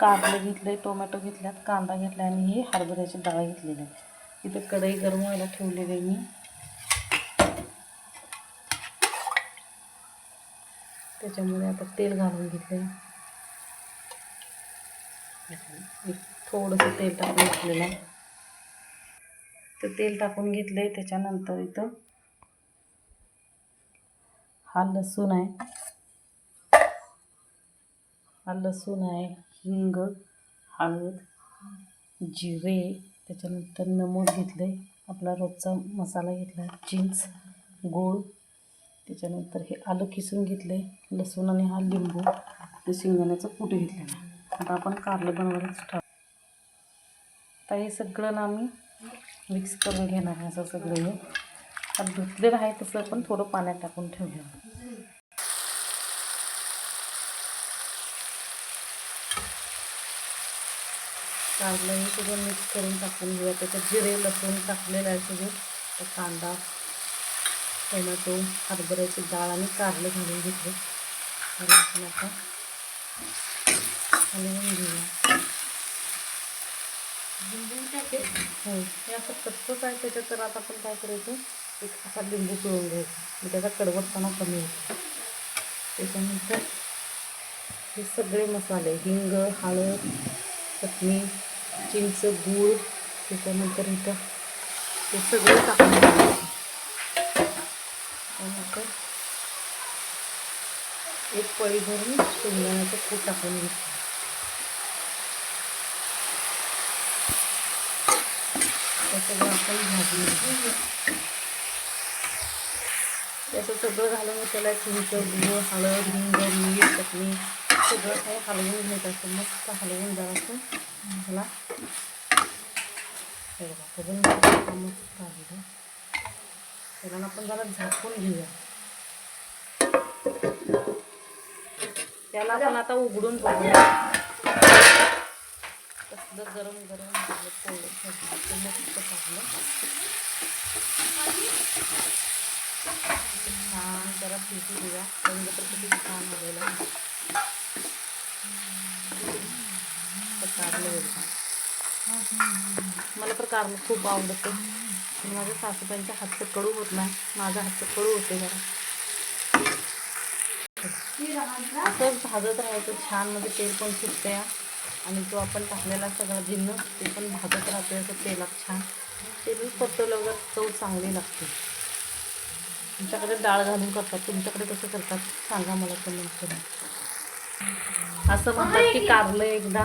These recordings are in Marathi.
कारलं घेतले टोमॅटो घेतल्यात कांदा घेतला आणि ही हरभऱ्याची डाळ घेतलेली आहे. इथे कढई गरम व्हायला ठेवलेली आहे मी. त्याच्यामुळे आता तेल घालून घेतलं थोडंसं तेल टाकून घेतलेलं आहे. तर तेल टाकून घेतलंय त्याच्यानंतर इथं हा लसूण आहे. हा लसूण आहे. हिंग हळद जिरे त्याच्यानंतर नमक घेतलं आहे आपला रोजचा मसाला घेतला आहे चिंच गूळ. त्याच्यानंतर हे आलं किसून घेतलं आहे लसूण आणि हा लिंबू. ते शेंगदाण्याचं कूट घेतलेलं आहे आता आपण कारलं बनवायला स्टार्ट आता हे सगळं ना आम्ही मिक्स करून घेणार आहे असं सगळं हे. आता धुतलेलं आहे तसं पण थोडं पाण्यात टाकून ठेवलं कारलं हे सगळं मिक्स करून टाकून घेऊया. त्याच्यात जिरे लसूण टाकलेलं आहे सगळं. तर कांदा टोमॅटो हरभऱ्याची डाळ आणि कारलं घालून घेतले. आणि आपण आता हलवून घेऊया. हो. हे असं कच्चंच आहे त्याच्यात तर आता आपण काय करायचं? एक असा लिंबू पिळून घ्यायचा. मग त्याचा कडवटपणा कमी होतो. त्याच्यानंतर हे सगळे मसाले हिंग हळद चटणी चिंच गूळ त्याच्यानंतर इथं हे सगळं टाकून त्यानंतर एक पळी भरून शेंगदाण्याचं खूप टाकून घ्यायचं सगळं आपण भाजून घेऊ त्याचं सगळं घालून त्याला चिंच गुळ हळद हिंग मीठ चटणी सगळं काही हलवून घ्यायचं असं मस्त हलवून जरासं त्याला हे सगळं मस्त आलेलं त्याला आपण जरा झाकून घेऊया त्याला आपण आता उघडून बघूया कसलं गरम गरम झालं पोळं मस्त छान जरा शिजू देऊया. रंग तर किती छान आलेला कारलं एकदम मला तर कारलं खूप आवडतं. पण माझ्या सासूबाईंच्या हातचं कडू होत नाही. माझ्या हातचं कडू होते जरा. असं भाजत राहायचं. छान म्हणजे तेल पण सुटते आणि जो आपण टाकलेला सगळा जिन्न ते पण भाजत राहते असं तेलात छान. तेल परतवलं वगैरे चव चांगली लागते. तुमच्याकडे डाळ घालून करतात. तुमच्याकडे कसं करतात? सांगा मला कमेंट करून असं म्हणतात की कारलं एकदा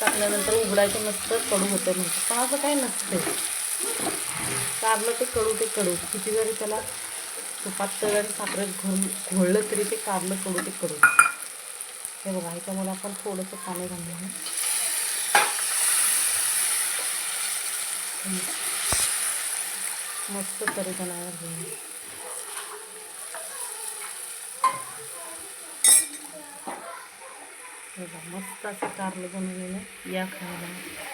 टाकल्यानंतर उघडायचं नसतं कडू होतं म्हणतात पण असं काही नसतं कारलं ते कडू ते कडू. किती जरी त्याला तुपात जरी आणि साखरेत घोळलं तरी ते कारलं कडू ते कडू. हे बघा ह्याच्यामुळे आपण थोडंसं पाणी घालून मस्त तरी बनायला घेऊन बघा, मस्त असं कारलं बनवलेलं या खायला.